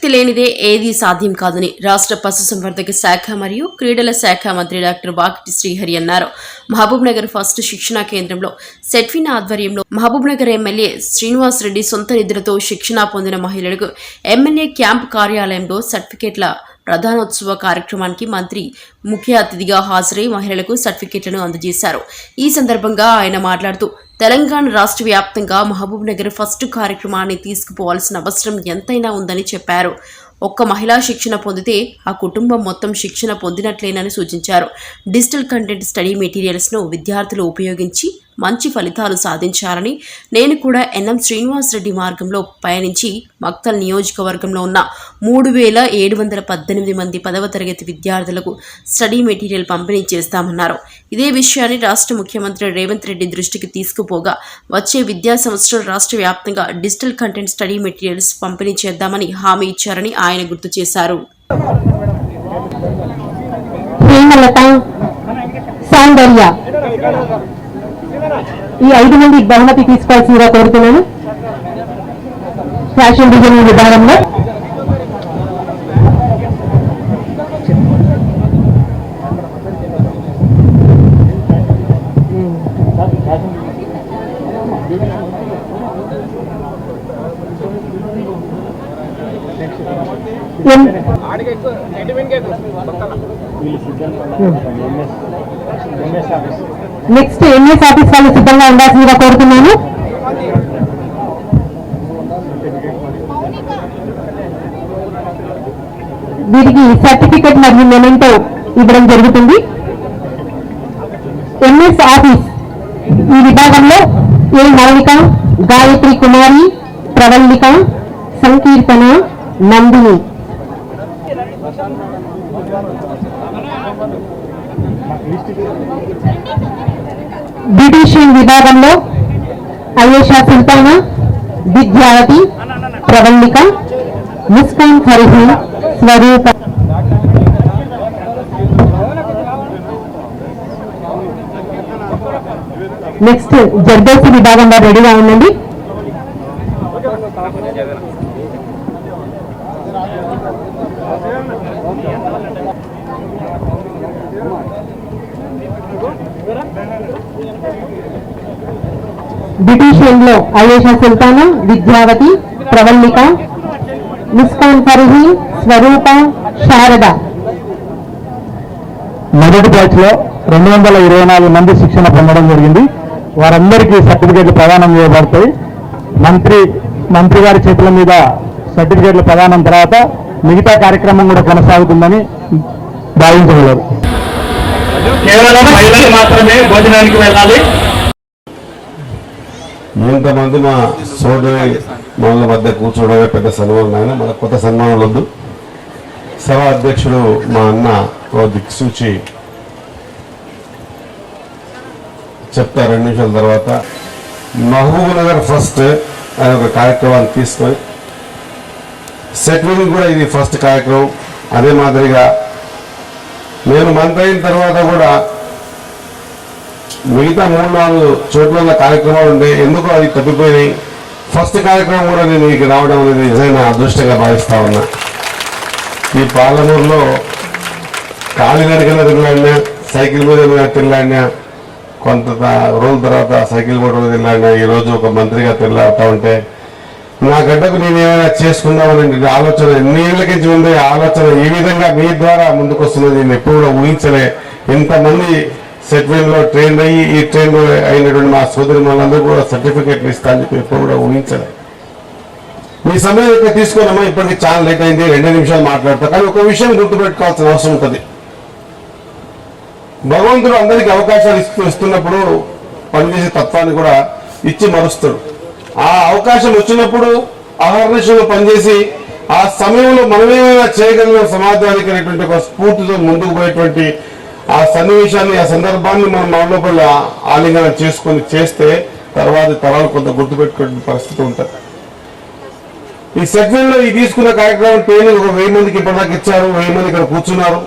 శక్తి లేనిదే ఏదీ సాధ్యం కాదని రాష్ట్ర పశుసంవర్ధక శాఖ మరియు క్రీడల శాఖ మంత్రి డాక్టర్ వాకిటి శ్రీహరి అన్నారు. మహబూబ్ నగర్ ఫస్ట్ శిక్షణా కేంద్రంలో సెట్విన్ ఆధ్వర్యంలో మహబూబ్ నగర్ ఎమ్మెల్యే శ్రీనివాస్ రెడ్డి సొంత నిధులతో శిక్షణ పొందిన మహిళలకు ఎమ్మెల్యే క్యాంప్ కార్యాలయంలో సర్టిఫికేట్ల ప్రధానోత్సవ కార్యక్రమానికి మంత్రి ముఖ్య అతిథిగా హాజరై మహిళలకు సర్టిఫికెట్లను అందజేశారు. ఈ సందర్భంగా ఆయన మాట్లాడుతూ తెలంగాణ రాష్ట్ర వ్యాప్తంగా మహబూబ్ నగర్ ఫస్ట్ కార్యక్రమాన్ని తీసుకుపోవాల్సిన అవసరం ఎంతైనా ఉందని చెప్పారు. ఒక్క మహిళా శిక్షణ పొందితే ఆ కుటుంబం మొత్తం శిక్షణ పొందినట్లేనని సూచించారు. డిజిటల్ కంటెంట్ స్టడీ మెటీరియల్స్ను విద్యార్థులు ఉపయోగించి మంచి ఫలితాలు సాధించారని నేను కూడా ఎన్ఎం శ్రీనివాస్ రెడ్డి మార్గంలో పయనించి మక్తల్ నియోజకవర్గంలో ఉన్న మూడు వేల ఏడు వందల పద్దెనిమిది మంది పదవ తరగతి విద్యార్థులకు స్టడీ మెటీరియల్ పంపిణీ చేస్తామన్నారు. ఇదే విషయాన్ని రాష్ట్ర ముఖ్యమంత్రి రేవంత్ రెడ్డి దృష్టికి తీసుకుపోగా వచ్చే విద్యా సంవత్సరం రాష్ట్ర వ్యాప్తంగా డిజిటల్ కంటెంట్ స్టడీ మెటీరియల్స్ పంపిణీ చేద్దామని హామీ ఇచ్చారని ఆయన గుర్తు చేశారు. సౌందర్య. ఈ ఐదు మంది బహుమతి తీసుకోవాల్సిందిగా కోరుతున్నాను. ఫ్యాషన్ డిజైనింగ్ విభాగంలో. ఆడికి ఎక్కువ ఎక్కువ. పక్కన. నెక్స్ట్ ఎంఎస్ ఆఫీస్ వాళ్ళు సిద్ధంగా ఉండాల్సిందిగా కోరుతున్నాను. వీరికి సర్టిఫికెట్ మరియు మెమెంటో ఇవ్వడం జరుగుతుంది. ఎంఎస్ ఆఫీస్ ఈ విభాగంలో ఏ మౌలిక గాయత్రి కుమారి ప్రవల్లిక సంకీర్తన నందిని. బ్యూటీషియన్ విభాగంలో అయేషా సుల్తానా విద్యావతి ప్రవళిక ముస్కాన్ ఫరిహీన్ స్వరూప నెక్స్ట్ జర్దోసి విభాగంలో రెడీగా ఉండండి. బ్యూటీషియన్లో అయేషా సుల్తానా విద్యావతి ప్రవల్లిక ముస్కాన్ ఫరిహీన్ స్వరూప శారద మొదటి బ్యాచ్లో రెండు వందల ఇరవై నాలుగు మంది శిక్షణ పొందడం జరిగింది. వారందరికీ సర్టిఫికేట్లు ప్రదానం చేయబడతాయి. మంత్రి మంత్రి గారి చేతుల మీద సర్టిఫికేట్లు ప్రదానం తర్వాత మిగతా కార్యక్రమం కూడా కొనసాగుతుందని భావించగలరు. కేవలం మహిళలు మాత్రమే భోజనానికి వెళ్ళాలి. ఇంతమంది మా సోదరి మనల మధ్య కూర్చోవడమే పెద్ద సన్మానం ఆయన మన కొత్త సన్మానాలు వద్దు. సభ అధ్యక్షుడు మా అన్న ఓ దిక్సూచి చెప్తా రెండు నిమిషాల తర్వాత మహబూబ్ నగర్ ఫస్ట్ అనే ఒక కార్యక్రమాన్ని తీసుకొని సెటిల్ కూడా ఇది ఫస్ట్ కార్యక్రమం అదే మాదిరిగా. నేను మంత్రి అయిన తర్వాత కూడా మిగతా మూడు నాలుగు చోట్ల కార్యక్రమాలు ఉండే ఎందుకో అవి తప్పిపోయినాయి. ఫస్ట్ కార్యక్రమం కూడా నేను ఇక రావడం అనేది నిజంగా అదృష్టంగా భావిస్తా ఉన్నా. ఈ పాలమూరులో కాలినడకన తిరిగాడినా సైకిల్ మీద తిరిగాడినా కొంత రోజుల తర్వాత సైకిల్ కూడా తిరిగాడినా ఈరోజు ఒక మంత్రిగా తిరుగుతా ఉంటే నా గడ్డకు నేను ఏమైనా చేసుకుందామని ఆలోచన ఎన్నేళ్ళకి ఉంది ఆలోచన ఈ విధంగా మీ ద్వారా ముందుకొస్తున్నది నేను ఎప్పుడు కూడా ఊహించలే. ఇంతమంది సెట్మెంట్లో ట్రైన్ అయ్యి ఈ ట్రైన్ అయినటువంటి మా సోదరి వాళ్ళందరూ కూడా సర్టిఫికేట్లు ఇస్తా అని చెప్పి ఎప్పుడు కూడా ఊహించలే. మీ సమయం ఇక్కడ తీసుకోనమ్మా ఇప్పటికి చాలా లేట్ అయింది రెండు నిమిషాలు మాట్లాడతా. కానీ ఒక విషయం గుర్తుపెట్టుకోవాల్సిన అవసరం ఉంటుంది. భగవంతుడు అందరికీ అవకాశాలు ఇస్తూ ఇస్తున్నప్పుడు పనిచేసే తత్వాన్ని కూడా ఇచ్చి మరుస్తాడు. ఆ అవకాశం వచ్చినప్పుడు అహర్నిశలో పనిచేసి ఆ సమయంలో మనమేమైనా చేయగలిగిన సమాజానికి అనేటువంటి ఒక స్ఫూర్తితో ముందుకు పోయేటువంటి ఆ సన్నివేశాన్ని ఆ సందర్భాన్ని మనం మన ఆలింగన ఆలింగనం చేసుకొని చేస్తే తర్వాత తరాలు కొంత గుర్తుపెట్టుకునే పరిస్థితి ఉంటుంది. ఈ సెగ్మెంట్లో ఈ తీసుకున్న కార్యక్రమం పేరు ఒక వెయ్యి మందికి ఇప్పటిదాకా ఇచ్చారు వెయ్యి మంది ఇక్కడ కూర్చున్నారు.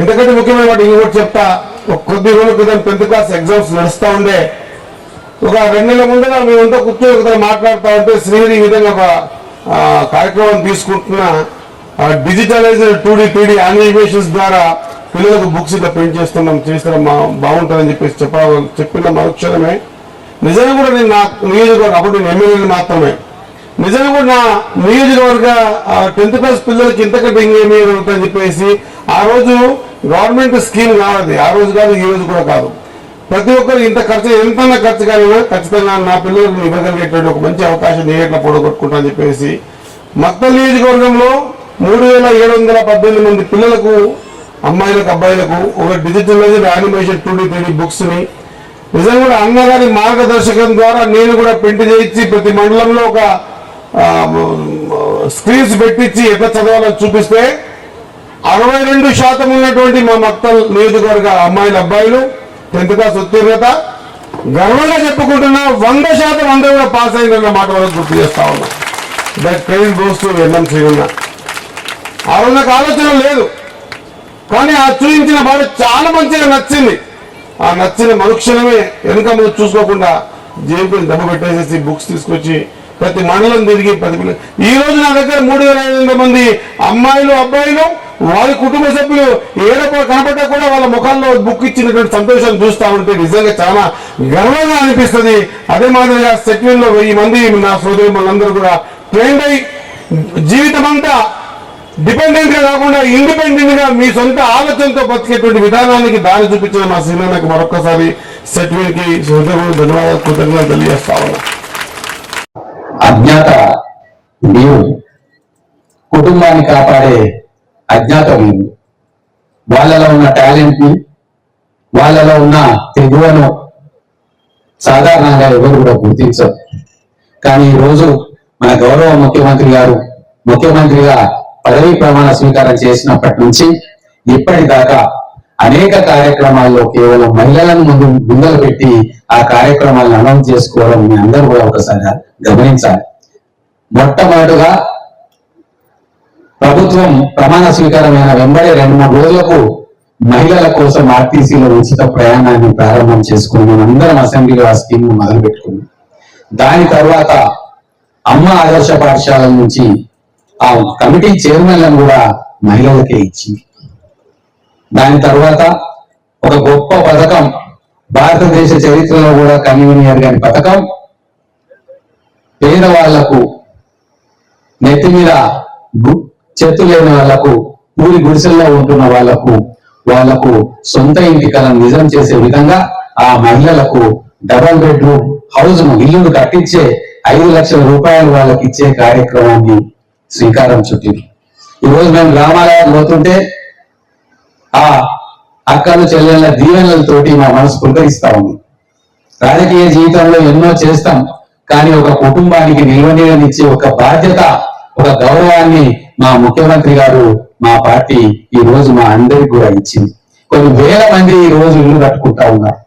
ఎందుకంటే ముఖ్యమైన వాటి ఇంకోటి చెప్తా ఒక కొద్ది రోజుల క్రితం టెన్త్ క్లాస్ ఎగ్జామ్స్ నడుస్తూ ఉండే ఒక రెండు నెలల ముందుగా మేమంతా కూర్చొని ఒకసారి మాట్లాడుతూ ఉంటే శ్రీహరి ఈ విధంగా ఒక కార్యక్రమం తీసుకుంటున్న digitalized two D three D animations ద్వారా పిల్లలకు బుక్స్ ఇట్లా ప్రింట్ చేస్తున్నాం చేస్తున్నాం మా- బాగుంటుందని చెప్పేసి చెప్ప చెప్పిన మరుక్షణమే. నిజంగా కూడా నేను నా నియోజకవర్గం అప్పుడు నేను ఎమ్మెల్యేని మాత్రమే. నిజంగా కూడా నా నియోజకవర్గ టెన్త్ క్లాస్ పిల్లలకి ఇంతకంటే ఇంకేమీ ఉంటుందని చెప్పేసి ఆ రోజు గవర్నమెంట్ స్కీమ్ కావాలి ఆ రోజు కాదు ఈ రోజు కూడా కాదు. ప్రతి ఒక్కరు ఇంత ఖర్చు ఎంత ఖర్చు కానీ ఖచ్చితంగా నా పిల్లలకు ఇవ్వగలిగేటువంటి ఒక మంచి అవకాశం నేను ఎట్లా పొడగొట్టుకుంటా అని చెప్పేసి మొత్తం నియోజకవర్గంలో మూడు వేల ఏడు వందల పద్దెనిమిది మంది పిల్లలకు అమ్మాయిలకు అబ్బాయిలకు ఒక digital animation two D three బుక్స్ని నిజంగా కూడా అన్నగారి మార్గదర్శకం ద్వారా నేను కూడా ప్రింట్ చేయించి ప్రతి మండలంలో ఒక స్క్రీన్స్ పెట్టించి ఎట్లా చదవాలని చూపిస్తే అరవై రెండు శాతం ఉన్నటువంటి మా మక్తల్ నియోజకవర్గ అమ్మాయిల అబ్బాయిలు టెన్త్ క్లాస్ ఉత్తీర్ణత. గర్వంగా చెప్పుకుంటున్నా వంద శాతం అందరూ కూడా పాస్ అయిందన్న మాట వరకు గుర్తు చేస్తా ఉన్నా. That credit goes to NM Sriganna ఆ రోజు నాకు ఆలోచన లేదు. కానీ ఆ చూపించిన బాధ చాలా మంచిగా నచ్చింది. ఆ నచ్చిన మరుక్షణమే వెనుక ముందు చూసుకోకుండా జేబుకి దెబ్బ పెట్టేసేసి బుక్స్ తీసుకొచ్చి ప్రతి మండలం తిరిగి ప్రతి ఈ రోజు నా దగ్గర మూడు వేల ఐదు వందల మంది అమ్మాయిలు అబ్బాయిలు వారి కుటుంబ సభ్యులు ఏడపో కనపడ్డా కూడా వాళ్ళ ముఖాల్లో బుక్ ఇచ్చినటువంటి సంతోషాన్ని చూస్తా ఉంటే నిజంగా చాలా గర్వంగా అనిపిస్తుంది. అదే మాదిరిగా సెటిల్ వెయ్యి మంది నా సోదరి మనందరూ కూడా ట్రైన్ అయి జీవితం అంతా డిపెండెంట్గా కాకుండా ఇండిపెండెంట్గా మీ సొంత ఆలోచనతో బతికేటువంటి విధానానికి దారి చూపించిన మా సినిమాకి మరొకసారి సెట్విల్కి హృదయపూర్వక ధన్యవాదాలు కృతజ్ఞతలు తెలియజేస్తా ఉన్నా అజ్ఞాత నీవు కుటుంబాన్ని కాపాడే అజ్ఞాత నీవు. వాళ్ళలో ఉన్న టాలెంట్ని వాళ్ళలో ఉన్న తెగువను సాధారణంగా ఎవరు కూడా గుర్తించరు. కానీ ఈ రోజు మన గౌరవ ముఖ్యమంత్రి గారు ముఖ్యమంత్రిగా పదవీ ప్రమాణ స్వీకారం చేసినప్పటి నుంచి ఇప్పటిదాకా అనేక కార్యక్రమాల్లో కేవలం మహిళలను ముందు ముందలు పెట్టి ఆ కార్యక్రమాలను అనౌన్స్ చేసుకోవడం మీ అందరూ కూడా ఒకసారి గమనించాలి. మొట్టమొదటిగా ప్రభుత్వం ప్రమాణ స్వీకారమైన వెంబడి రెండు మూడు రోజులకు మహిళల కోసం ఆర్టీసీలో ఉచిత ప్రయాణాన్ని ప్రారంభం చేసుకుని మేమందరం అసెంబ్లీలో ఆ స్కీమ్ మొదలు పెట్టుకున్నాం దాని తర్వాత అమ్మ ఆదర్శ పాఠశాల నుంచి ఆ కమిటీ చైర్మన్లను కూడా మహిళలకే ఇచ్చింది. దాని తర్వాత ఒక గొప్ప పథకం భారతదేశ చరిత్రలో కూడా కన్వీనియర్ గారి పథకం పేదవాళ్ళకు నెత్తి మీద గు- చెట్టు లేని వాళ్ళకు పూరి గుడిసెల్లో ఉంటున్న వాళ్ళకు వాళ్ళకు సొంత ఇంటి కలను నిజం చేసే విధంగా ఆ మహిళలకు డబల్ బెడ్రూమ్ హౌస్ను ఇల్లును కట్టించే ఐదు లక్షల రూపాయలు వాళ్ళకి ఇచ్చే కార్యక్రమాన్ని శ్రీకారం చుట్టింది ఈ రోజు మేము గ్రామాలకు పోతుంటే ఆ అక్కలు చెల్లెళ్ళ దీవెనలతోటి మా మనసు పులకరిస్తా ఉంది. రాజకీయ జీవితంలో ఎన్నో చేస్తాం కానీ ఒక కుటుంబానికి నిల్వనీయనిచ్చే ఒక బాధ్యత ఒక గౌరవాన్ని మా ముఖ్యమంత్రి గారు మా పార్టీ ఈ రోజు మా అందరికి కూడా ఇచ్చింది. కొన్ని వేల మంది ఈ రోజు ఇల్లు కట్టుకుంటా ఉన్నారు.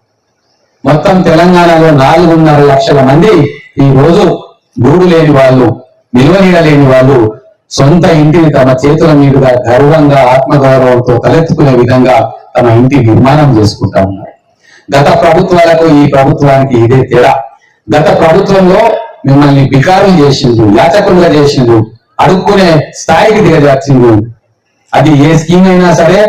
మొత్తం తెలంగాణలో నాలుగున్నర లక్షల మంది ఈ రోజు గూడు లేని వాళ్ళు నిలవనీయలేని వాళ్ళు సొంత ఇంటిని తమ చేతుల మీదుగా గర్వంగా ఆత్మగౌరవంతో తలెత్తుకునే విధంగా తమ ఇంటి నిర్మాణం చేసుకుంటా ఉన్నారు. గత ప్రభుత్వాలకు ఈ ప్రభుత్వానికి ఇదే తేడా. గత ప్రభుత్వంలో మిమ్మల్ని బికారం చేసిండు యాచకులుగా చేసిండు అడుక్కునే స్థాయికి దిగజార్చిండు అది ఏ స్కీమ్ అయినా సరే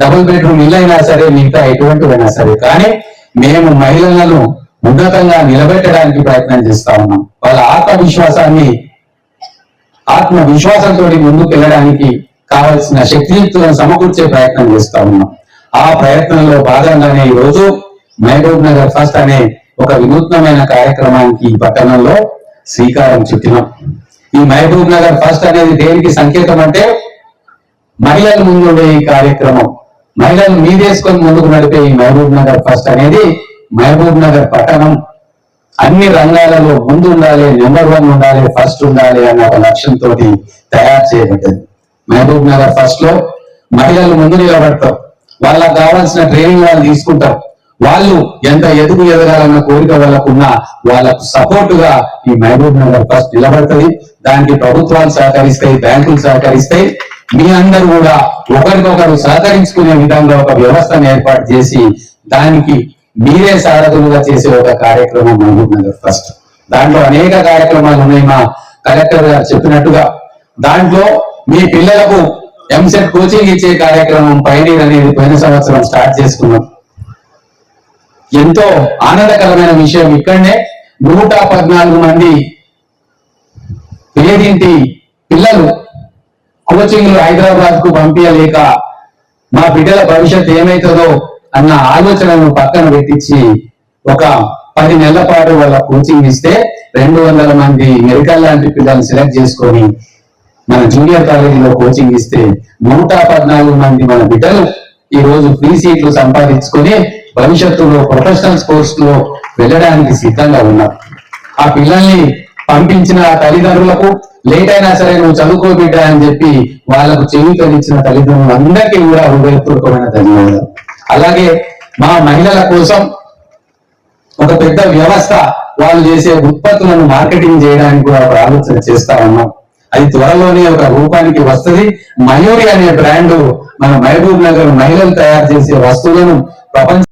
డబుల్ బెడ్రూమ్ ఇల్లు అయినా సరే మిగతా ఎటువంటివైనా సరే. కానీ మేము మహిళలను ఉన్నతంగా నిలబెట్టడానికి ప్రయత్నం చేస్తా ఉన్నాం. వాళ్ళ ఆత్మవిశ్వాసాన్ని ఆత్మ విశ్వాసంతో ముందుకు వెళ్ళడానికి కావలసిన శక్తియుక్తులను సమకూర్చే ప్రయత్నం చేస్తా ఉన్నాం. ఆ ప్రయత్నంలో భాగంగానే ఈ రోజు మహబూబ్ నగర్ ఫస్ట్ అనే ఒక వినూత్నమైన కార్యక్రమానికి ఈ పట్టణంలో శ్రీకారం చుట్టినాం. ఈ మహబూబ్ నగర్ ఫస్ట్ అనేది దేనికి సంకేతం అంటే మహిళల ముందుండే ఈ కార్యక్రమం. మహిళలు మీదేసుకొని ముందుకు నడిపే ఈ మహబూబ్ నగర్ ఫస్ట్ అనేది మహబూబ్ నగర్ పట్టణం. అన్ని రంగాలలో ముందు ఉండాలి నెంబర్ వన్ ఉండాలి ఫస్ట్ ఉండాలి అన్న ఒక లక్ష్యంతో తయారు చేయబడ్డది. మహబూబ్ నగర్ ఫస్ట్లో మహిళలు ముందు నిలబడతాం. వాళ్ళకు కావాల్సిన ట్రైనింగ్ వాళ్ళు తీసుకుంటారు వాళ్ళు ఎంత ఎదుగు ఎదగాలన్న కోరిక వాళ్ళకున్నా వాళ్ళకు సపోర్ట్గా ఈ మహబూబ్ నగర్ ఫస్ట్ నిలబడుతుంది. దానికి ప్రభుత్వాలు సహకరిస్తాయి బ్యాంకులు సహకరిస్తాయి. మీ అందరూ కూడా ఒకరికొకరు సహకరించుకునే విధంగా ఒక వ్యవస్థను ఏర్పాటు చేసి దానికి మీరే సారథులుగా చేసే ఒక కార్యక్రమం మహబూబ్ నగర్ ఫస్ట్ దాంట్లో అనేక కార్యక్రమాలు ఉన్నాయి మా కలెక్టర్ గారు చెప్పినట్టుగా. దాంట్లో మీ పిల్లలకు ఎంసెట్ కోచింగ్ ఇచ్చే కార్యక్రమం పైనీర్ అనేది పోయిన సంవత్సరం స్టార్ట్ చేసుకున్నాం. ఎంతో ఆనందకరమైన విషయం ఇక్కడనే నూట పద్నాలుగు మంది పేదింటి పిల్లలు కోచింగ్ హైదరాబాద్కు పంపించలేక మా బిడ్డల భవిష్యత్ ఏమైతుందో అన్న ఆలోచనను పక్కన పెట్టించి ఒక పది నెలల పాటు వాళ్ళ కోచింగ్ ఇస్తే రెండు వందల మంది మెడికల్ లాంటి పిల్లల్ని సెలెక్ట్ చేసుకొని మన జూనియర్ కాలేజీలో కోచింగ్ ఇస్తే నూట పద్నాలుగు మంది మన బిడ్డలు ఈ రోజు ఫ్రీ సీట్లు సంపాదించుకొని భవిష్యత్తులో ప్రొఫెషనల్ కోర్స్లో వెళ్ళడానికి సిద్ధంగా ఉన్నారు. ఆ పిల్లల్ని పంపించిన తల్లిదండ్రులకు లేట్ అయినా సరే నువ్వు చదువుకో బిడ్డ అని చెప్పి వాళ్ళకు చెవితనిచ్చిన తల్లిదండ్రులు అందరికీ కూడా హృదయపూర్వకమైన ధన్యవాదాలు. అలాగే మా మహిళల కోసం ఒక పెద్ద వ్యవస్థ వాళ్ళు చేసే ఉత్పత్తులను మార్కెటింగ్ చేయడానికి కూడా ఒక ఆలోచన చేస్తా ఉన్నాం. అది త్వరలోనే ఒక రూపానికి వస్తుంది. మయూరి అనే బ్రాండ్ మన మహబూబ్ నగర్ మహిళలు తయారు చేసే వస్తువులను ప్రపంచ